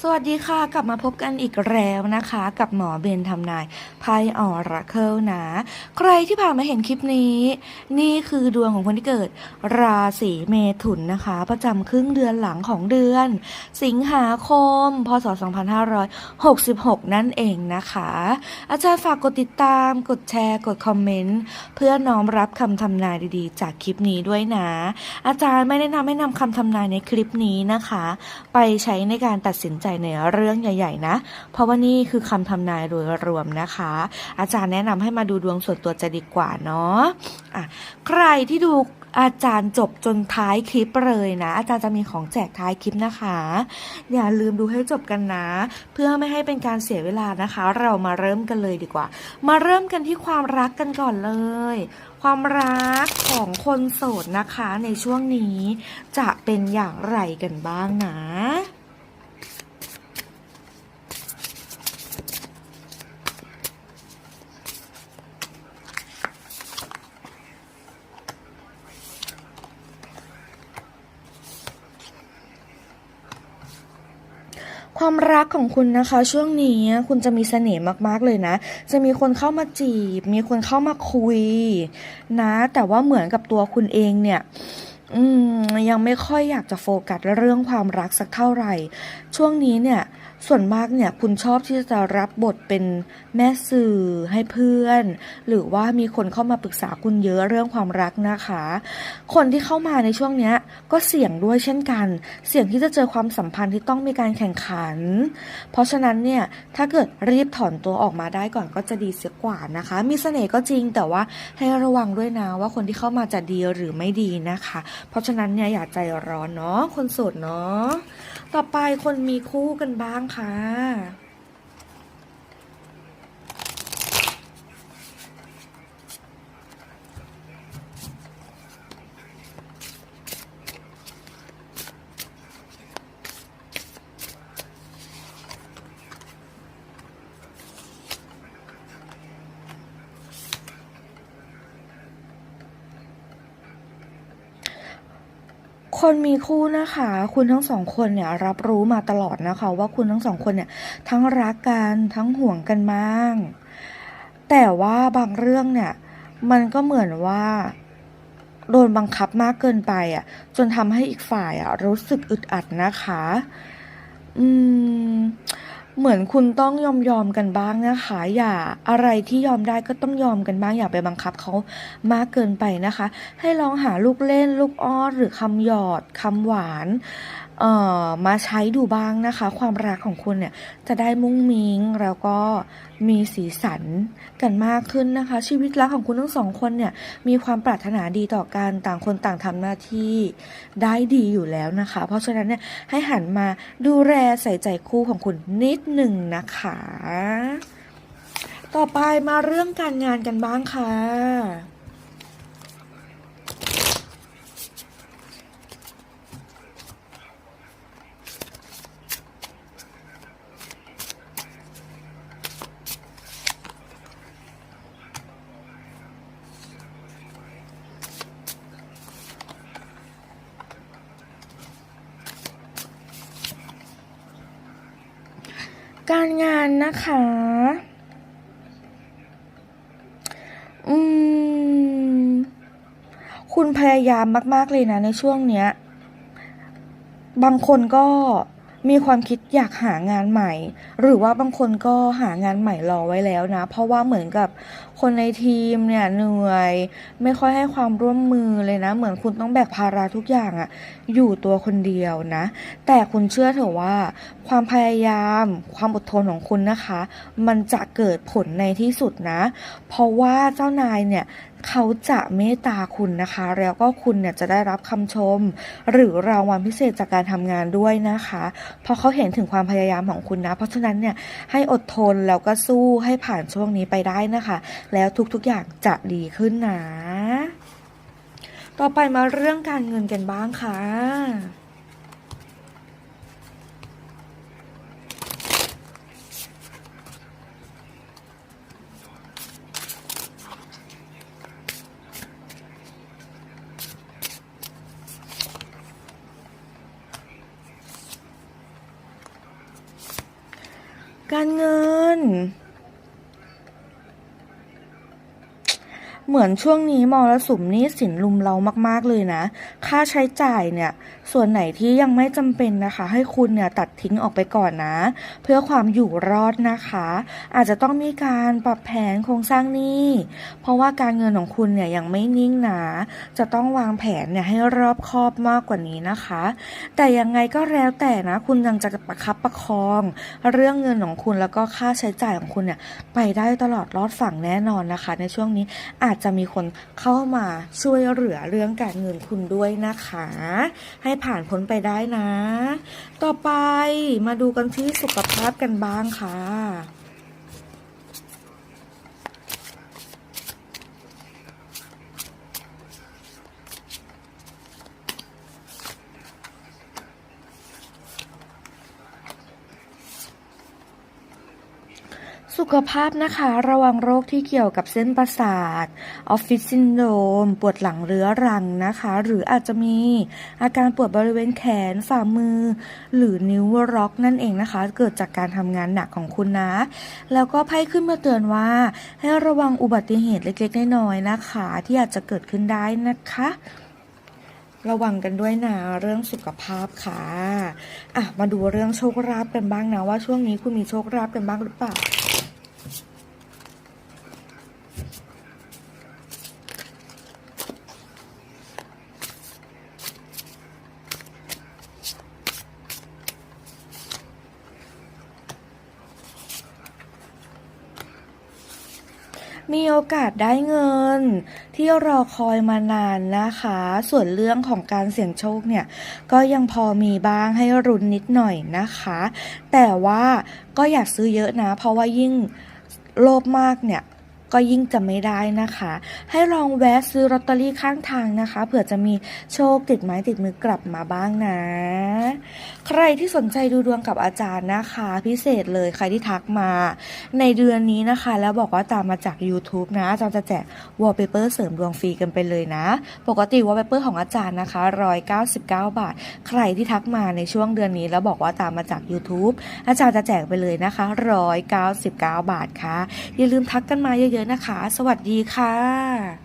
สวัสดีค่ะ กลับมาพบกันอีกแล้วนะคะ กับหมอเบนทำนายไพ่ออราเคิลนะ ใครที่ผ่านมาเห็นคลิปนี้ นี่คือดวงของคนที่เกิด ราศีเมถุนนะคะ ประจำครึ่งเดือนหลังของเดือน สิงหาคม พศ 2566 นั่นเองนะคะ อาจารย์ฝากกดติดตาม กดแชร์ กดคอมเมนต์ เพื่อน้อมรับคำทำนายดีๆ จากคลิปนี้ด้วยนะ อาจารย์ไม่ได้นำให้นำคำทำนายในคลิปนี้นะคะ ไปใช้ในการตัดสินใจในเรื่องใหญ่ ๆ นะ เพราะว่านี่คือคำทำนายโดยรวมนะคะ อาจารย์แนะนำให้มาดูดวงส่วนตัวจะดีกว่าเนาะะใครที่ดูอาจารย์จบจนท้ายคลิปเลยนะ อาจารย์จะมีของแจกท้ายคลิปนะคะ อย่าลืมดูให้จบกันนะ เพื่อไม่ให้เป็นการเสียเวลานะคะ เรามาเริ่มกันเลยดีกว่า มาเริ่มกันที่ความรักกันก่อนเลย ความรักของคนโสดนะคะในช่วงนี้จะเป็นอย่างไรกันบ้างนะ ความรักของคุณนะคะ ช่วงนี้คุณจะมีเสน่ห์มากๆเลยนะ จะมีคนเข้ามาจีบ มีคนเข้ามาคุย นะ แต่ว่าเหมือนกับตัวคุณเองเนี่ย อืมยังไม่ค่อยอยากจะโฟกัสเรื่องความรักสักเท่าไหร่ ช่วงนี้เนี่ย ส่วนมากเนี่ยคุณชอบที่จะรับบทเป็นแม่สื่อให้เพื่อน หรือว่ามีคนเข้ามาปรึกษาคุณเยอะเรื่องความรักนะคะ คนที่เข้ามาในช่วงเนี้ยก็เสี่ยงด้วยเช่นกัน เสี่ยงที่จะเจอความสัมพันธ์ที่ต้องมีการแข่งขัน เพราะฉะนั้นเนี่ยถ้าเกิดรีบถอนตัวออกมาได้ก่อนก็จะดีเสียกว่านะคะ มีเสน่ห์ก็จริงแต่ว่าให้ระวังด้วยนะว่าคนที่เข้ามาจะดีหรือไม่ดีนะคะเพราะฉะนั้นเนี่ยอย่าใจร้อนเนาะคนโสดเนาะต่อไปคนมีคู่กันบ้างค่ะ คนมีคู่นะคะ คุณทั้งสองคนเนี่ยรับรู้มาตลอดนะคะ ว่าคุณทั้งสองคนเนี่ยทั้งรักกันทั้งห่วงกันมาก แต่ว่าบางเรื่องเนี่ยมันก็เหมือนว่าโดนบังคับมากเกินไปอะ จนทำให้อีกฝ่ายอะรู้สึกอึดอัดนะคะ อืม เหมือนคุณต้องยอมยอมกันบ้างนะคะ อย่าอะไรที่ยอมได้ก็ต้องยอมกันบ้างอย่าไปบังคับเขามากเกินไปนะคะ ให้ลองหาลูกเล่นลูกอ้อนหรือคำหยอดคำหวาน เอ่อมาใช้ดูบ้างนะคะ ความรักของคุณเนี่ยจะได้มุ้งมิ้งแล้วก็มีสีสันกันมากขึ้นนะคะ ชีวิตรักของคุณทั้งสองคนเนี่ยมีความปรารถนาดีต่อกันต่างคนต่างทำหน้าที่ได้ดีอยู่แล้วนะคะ เพราะฉะนั้นเนี่ยให้หันมาดูแลใส่ใจคู่ของคุณนิดหนึ่งนะคะ ต่อไปมาเรื่องการงานกันบ้างค่ะ การงานนะคะ อืม คุณพยายามมาก ๆ เลยนะในช่วงเนี้ย บางคนก็ มีความคิดอยากหางานใหม่ หรือว่าบางคนก็หางานใหม่รอไว้แล้วนะ เพราะว่าเหมือนกับคนในทีมเนี่ยเหนื่อย ไม่ค่อยให้ความร่วมมือเลยนะ เหมือนคุณต้องแบกภาระทุกอย่างอะอยู่ตัวคนเดียวนะ แต่คุณเชื่อเถอะว่า ความพยายามความอดทนของคุณนะคะ มันจะเกิดผลในที่สุดนะ เพราะว่าเจ้านายเนี่ย เขาจะเมตตาคุณนะคะ แล้วก็คุณเนี่ยจะได้รับคำชม หรือรางวัลพิเศษจากการทำงานด้วยนะคะ เพราะเขาเห็นถึงความพยายามของคุณนะ เพราะฉะนั้นเนี่ยให้อดทนแล้วก็สู้ให้ผ่านช่วงนี้ไปได้นะคะ แล้วทุกๆอย่างจะดีขึ้นนะ ต่อไปมาเรื่องการเงินกันบ้างค่ะ การเงิน เหมือนช่วงนี้มรสุมนี้สินลุมเรามาก ๆ เลยนะ ค่าใช้จ่ายเนี่ย ส่วนไหนที่ยังไม่จำเป็นนะคะ ให้คุณเนี่ยตัดทิ้งออกไปก่อนนะ เพื่อความอยู่รอดนะคะ อาจจะต้องมีการปรับแผนโครงสร้างหนี้เพราะว่าการเงินของคุณเนี่ยยังไม่นิ่งนะจะต้องวางแผนเนี่ยให้รอบคอบมากกว่านี้นะคะ แต่ยังไงก็แล้วแต่นะ คุณยังจะประคับประคอง เรื่องเงินของคุณแล้วก็ค่าใช้จ่ายของคุณเนี่ยไปได้ตลอดรอดฝั่งแน่นอนนะคะ ในช่วงนี้อาจจะมีคนเข้ามาช่วยเหลือเรื่องการเงินคุณด้วยนะคะ ให้ผ่านพ้นไปได้นะ ต่อไปมาดูกันที่สุขภาพกันบ้างค่ะ สุขภาพนะคะ ระวังโรคที่เกี่ยวกับเส้นประสาทออฟฟิศซินโดรมปวดหลังเรื้อรังนะคะ หรืออาจจะมีอาการปวดบริเวณแขนฝ่ามือ หรือนิ้วล็อกนั่นเองนะคะ เกิดจากการทำงานหนักของคุณนะ แล้วก็ไพ่ขึ้นมาเตือนว่า ให้ระวังอุบัติเหตุเล็กๆน้อยๆนะคะ ที่อาจจะเกิดขึ้นได้นะคะระวังกันด้วยนะเรื่องสุขภาพค่ะ อะ มาดูเรื่องโชคลาภกันบ้างนะว่าช่วงนี้คุณมีโชคลาภกันบ้างหรือเปล่า มีโอกาสได้เงิน ที่รอคอยมานานนะคะ ส่วนเรื่องของการเสี่ยงโชคเนี่ย ก็ยังพอมีบ้างให้รุนนิดหน่อยนะคะ แต่ว่าก็อยากซื้อเยอะนะ เพราะว่ายิ่งโลภมากเนี่ย ก็ยิ่งจะไม่ได้นะคะ ให้ลองแวะซื้อลอตเตอรี่ข้างทางนะคะ เผื่อจะมีโชคติดไม้ติดมือกลับมาบ้างนะ ใครที่สนใจดูดวงกับอาจารย์นะคะ พิเศษเลยใครที่ทักมาในเดือนนี้นะคะ แล้วบอกว่าตามมาจาก YouTube นะอาจารย์จะแจกวอลเปเปอร์เสริมดวงฟรีกันไปเลยนะ ปกติวอลเปเปอร์ของอาจารย์นะคะ 199 บาท ใครที่ทักมาในช่วงเดือนนี้ แล้วบอกว่าตามมาจาก YouTube อาจารย์จะแจกไปเลยนะคะ 199 บาทค่ะอย่าลืมทักกันมาเยอะนะคะ สวัสดีค่ะ